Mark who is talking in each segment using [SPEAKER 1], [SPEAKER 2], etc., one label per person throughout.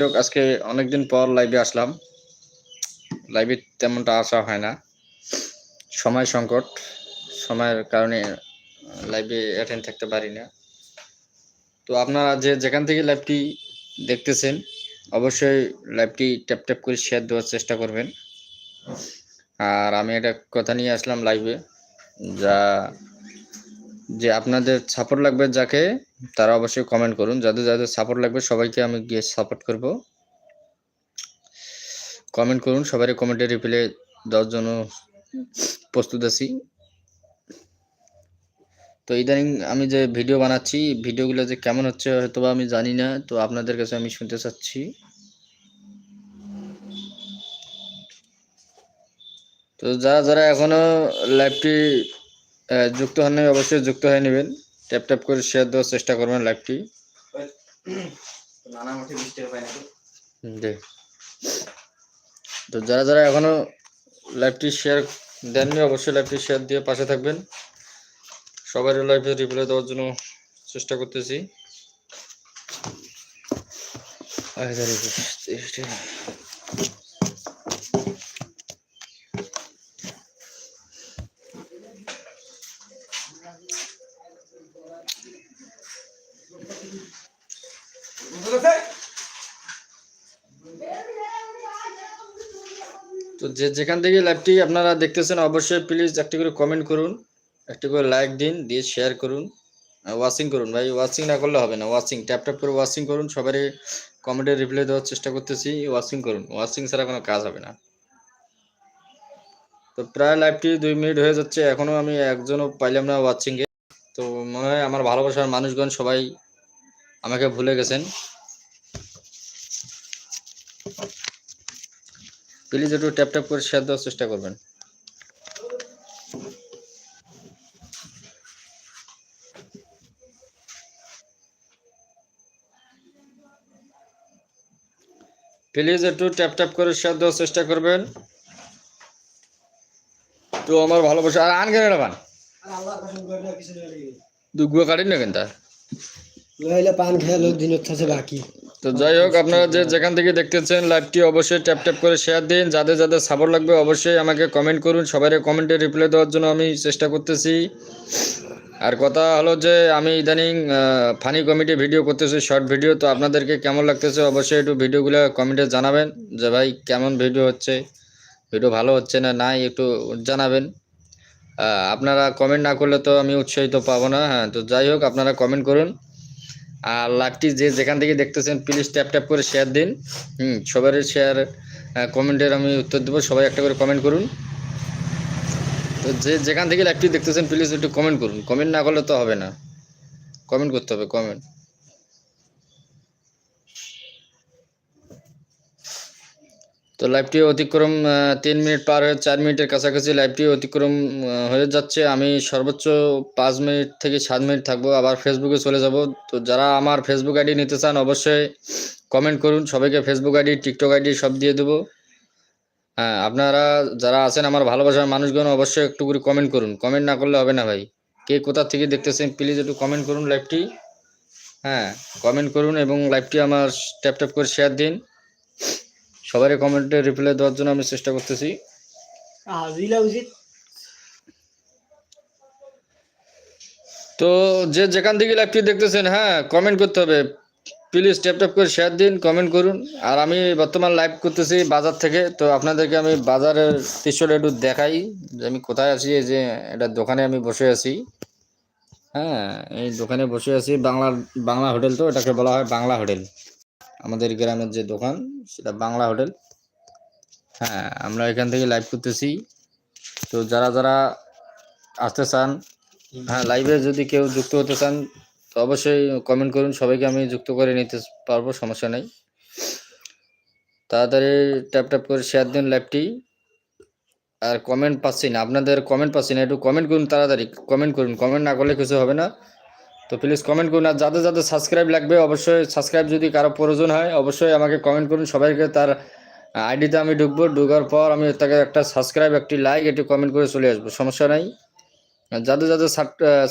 [SPEAKER 1] হোক, আজকে অনেকদিন পর লাইভে আসলাম। লাইভে তেমনটা আসা হয় না। সময় সংকট। সময়ের কারণে লাইভে অ্যাটেন্ড থাকতে পারি না। তো আপনারা যে যেখান থেকে লাইভটি দেখতেছেন অবশ্যই লাইভটি ট্যাপ ট্যাপ করে শেয়ার দেওয়ার চেষ্টা করবেন। আর আমি একটা কথা নিয়ে আসলাম লাইভে যা যে আপনাদের সাপোর্ট লাগবে যাকে, তারা অবশ্যই কমেন্ট করুন। যাদের যাদের সাপোর্ট লাগবে, সবাইকে আমি গিয়ে সাপোর্ট করব। কমেন্ট করুন, সবারই কমেন্টে রিপ্লাই দেওয়ার জন্য প্রস্তুত আছি। তো ইদানিং আমি যে ভিডিও বানাচ্ছি ভিডিওগুলো যে কেমন হচ্ছে হয়তো আমি জানি না, তো আপনাদের কাছে আমি শুনতে চাচ্ছি। তো যারা যারা এখনও লাইভটি যুক্ত হন নাই অবশ্যই যুক্ত হয়ে নেবেন। ট্যাপ ট্যাপ করে শেয়ার দেওয়ার চেষ্টা করবেন লাইভটি।
[SPEAKER 2] তো
[SPEAKER 1] যারা যারা এখনও লাইভটি শেয়ার দেননি অবশ্যই লাইভটি শেয়ার দিয়ে পাশে থাকবেন। সবার লাইভে রিপ্লাই দেওয়ার জন্য চেষ্টা করতেছি। হাজার তো যে যেখান থেকে লাইভটি আপনারা দেখতেছেন, অবশ্যই প্লিজ একটি করে কমেন্ট করুন, একটি করে লাইক দিন, দিয়ে শেয়ার করুন ওয়াচিং করুন। ভাই ওয়াচিং না করলে হবে না ওয়াচিং ট্যাপ ট্যাপ করে ওয়াচিং করুন, সবারই কমেন্টে রিপ্লাই দেওয়ার চেষ্টা করতেছি ওয়াচিং করুন। ওয়াচিং ছাড়া কোনো কাজ হবে না। তো প্রায় লাইভটি দুই মিনিট হয়ে যাচ্ছে, এখনও আমি একজনও পাইলাম না ওয়াচিং এ তো মনে হয় আমার ভালোবাসার মানুষগণ সবাই আমাকে ভুলে গেছেন। প্লিজ একটু ট্যাপ ট্যাপ করে শেয়ার দেওয়ার চেষ্টা করবেন। প্লিজ একটু ট্যাপ ট্যাপ করে শেয়ার দেওয়ার চেষ্টা করবেন। তো আমার ভালোবাসা আর আন কেন পান? দুগুয়া কাটিন না কেন তা
[SPEAKER 2] পান খেয়ে লোক দিন থাকছে বাকি।
[SPEAKER 1] তো যাই হোক, আপনারা যে যেখান থেকে দেখতেছেন লাইভটি অবশ্যই ট্যাপ ট্যাপ করে শেয়ার দিন। যাদের যাদের সাপোর্ট লাগবে অবশ্যই আমাকে কমেন্ট করুন। সবাই কমেন্টে রিপ্লাই দেওয়ার জন্য আমি চেষ্টা করতেছি। আর কথা হলো যে, আমি ইদানিং ফানি কমিটি ভিডিও করতেছি শর্ট ভিডিও তো আপনাদেরকে কেমন লাগতেছে অবশ্যই একটু ভিডিওগুলো কমেন্টে জানাবেন যে, ভাই, কেমন ভিডিও হচ্ছে? ভিডিও ভালো হচ্ছে না নাই? একটু জানাবেন। আপনারা কমেন্ট না করলে তো আমি উৎসাহিত পাবো না। হ্যাঁ তো যাই হোক, আপনারা কমেন্ট করুন। আর লাইভটি যে যেখান থেকে দেখতেছেন প্লিজ ট্যাপ ট্যাপ করে শেয়ার দিন। হুম সবার শেয়ার কমেন্টের আমি উত্তর দেবো। সবাই একটা করে কমেন্ট করুন। তো যে যেখান থেকে লাইভটি দেখতেছেন প্লিজ একটু কমেন্ট করুন। কমেন্ট না করলে তো হবে না। কমেন্ট করতে হবে কমেন্ট তো লাইভটি অতিক্রম তিন মিনিট পার হয়ে চার মিনিটের কাছাকাছি লাইভটি অতিক্রম হয়ে যাচ্ছে। আমি সর্বোচ্চ পাঁচ মিনিট থেকে সাত মিনিট থাকব। আবার ফেসবুকে চলে যাব। তো যারা আমার ফেসবুক আইডি নিতে চান, অবশ্যই কমেন্ট করুন। সবাইকে ফেসবুক আইডি টিকটক আইডি সব দিয়ে দেবো। হ্যাঁ আপনারা যারা আছেন আমার ভালোবাসার মানুষগণ, অবশ্যই একটু করে কমেন্ট করুন। কমেন্ট না করলে হবে না ভাই। কে কোথা থেকে দেখতেছেন প্লিজ একটু কমেন্ট করুন লাইভটি হ্যাঁ কমেন্ট করুন এবং লাইভটি আমার ট্যাপ ট্যাপ করে শেয়ার দিন। সবারই কমেন্টে রিপ্লাই দেওয়ার জন্য আমি চেষ্টা করতেছি।
[SPEAKER 2] উচিত।
[SPEAKER 1] তো যে যেখান থেকে লাইভটি দেখতেছেন হ্যাঁ কমেন্ট করতে হবে। প্লিজ ট্যাপ ট্যাপ করে শেয়ার দিন কমেন্ট করুন। আর আমি বর্তমান লাইভ করতেছি বাজার থেকে তো আপনাদেরকে আমি বাজারের দৃশ্যটা একটু দেখাই যে আমি কোথায় আছি এই যে এটা দোকানে আমি বসে আছি। হ্যাঁ এই দোকানে বসে আছি বাংলা বাংলা হোটেল তো এটাকে বলা হয় বাংলা হোটেল। আমাদের গ্রামের যে দোকান, সেটা বাংলা হোটেল। হ্যাঁ আমরা এখান থেকে লাইভ করতেছি। তো যারা যারা আসতে চান হ্যাঁ লাইভে যদি কেউ যুক্ত হতে চান, তো অবশ্যই কমেন্ট করুন। সবাইকে আমি যুক্ত করে নিতে পারব, সমস্যা নেই। তাড়াতাড়ি ট্যাপ ট্যাপ করে শেয়ার দিন লাইভটি আর কমেন্ট পাচ্ছি না। আপনাদের কমেন্ট পাচ্ছি না। একটু কমেন্ট করুন তাড়াতাড়ি। কমেন্ট করুন। কমেন্ট না করলে কিছু হবে না। তো প্লিজ কমেন্ট করুন। আর যাদের যাদের সাবস্ক্রাইব লাগবে, অবশ্যই সাবস্ক্রাইব যদি কারও প্রয়োজন হয়, অবশ্যই আমাকে কমেন্ট করুন। সবাইকে তার আইডিতে আমি ঢুকবো। ঢুকার পর আমি তাকে একটা সাবস্ক্রাইব একটি লাইক একটি কমেন্ট করে চলে আসব। সমস্যা নাই। যাদের যাদের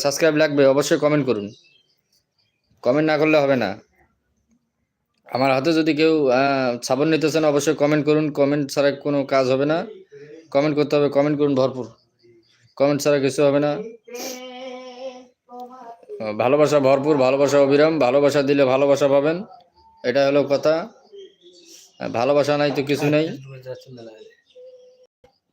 [SPEAKER 1] সাবস্ক্রাইব লাগবে, অবশ্যই কমেন্ট করুন। কমেন্ট না করলে হবে না। আমার হাতে যদি কেউ সাবন নিতে চান, অবশ্যই কমেন্ট করুন। কমেন্ট ছাড়া কোনো কাজ হবে না। কমেন্ট করতে হবে। কমেন্ট করুন ভরপুর। কমেন্ট ছাড়া কিছু হবে না। ভালোবাসা ভরপুর, ভালোবাসা অবিরাম, ভালোবাসা দিলে ভালোবাসা পাবেন। এটা হলো কথা। ভালোবাসা নাই তো কিছু নেই।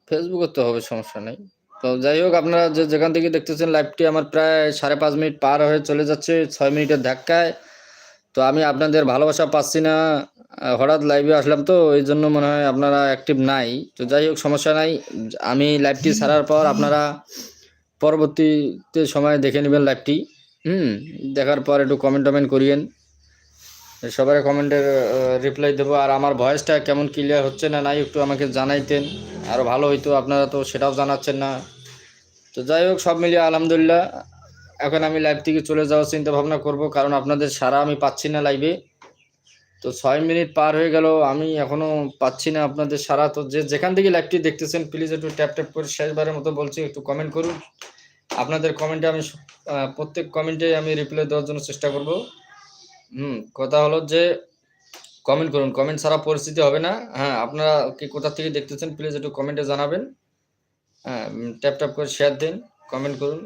[SPEAKER 1] ফেসবুকে তো হবে, সমস্যা নেই। তো যাই হোক, আপনারা যে যেখান থেকে দেখতেছেন লাইভটি আমার প্রায় সাড়ে পাঁচ মিনিট পার হয়ে চলে যাচ্ছে, ছয় মিনিটের ধাক্কায়। তো আমি আপনাদের ভালোবাসা পাচ্ছি না। হঠাৎ লাইভে আসলাম তো, এই জন্য মনে হয় আপনারা অ্যাক্টিভ নাই। তো যাই হোক, সমস্যা নাই। আমি লাইভটি ছাড়ার পর আপনারা পরবর্তীতে সময় দেখে নেবেন লাইভটি হুম, দেখার পর একটু কমেন্ট টমেন্ট করিয়েন। সবার কমেন্টের রিপ্লাই দেবো। আর আমার ভয়েসটা কেমন ক্লিয়ার হচ্ছে না নাই একটু আমাকে জানাইতেন। আরও ভালো হইতো, আপনারা তো সেটাও জানাচ্ছেন না। তো যাই হোক, সব মিলিয়ে আলহামদুলিল্লাহ, এখন আমি লাইভ থেকে চলে যাওয়ার চিন্তা ভাবনা করব, কারণ আপনাদের সারা আমি পাচ্ছি না লাইভে তো ছয় মিনিট পার হয়ে গেল, আমি এখনও পাচ্ছি না আপনাদের সারা। তো যে যেখান থেকে লাইভটি দেখতেছেন প্লিজ একটু ট্যাপ ট্যাপ করে শেষবারের মতো বলছি, একটু কমেন্ট করুন। আপনাদের কমেন্টে আমি প্রত্যেক কমেন্টে আমি রিপ্লাই দেওয়ার জন্য চেষ্টা করব। হুম, কথা হলো যে কমেন্ট করুন। কমেন্ট ছাড়া পরিস্থিতি হবে না। হ্যাঁ আপনারা কি কোথা থেকে দেখতেছেন প্লিজ একটু কমেন্টে জানাবেন। হ্যাঁ ট্যাপ ট্যাপ করে শেয়ার দিন কমেন্ট করুন।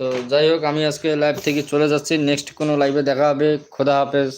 [SPEAKER 1] তো যাই হোক, আমি আজকে লাইভ থেকে চলে যাচ্ছি। নেক্সট কোনো লাইভে দেখা হবে। খোদা হাফেজ।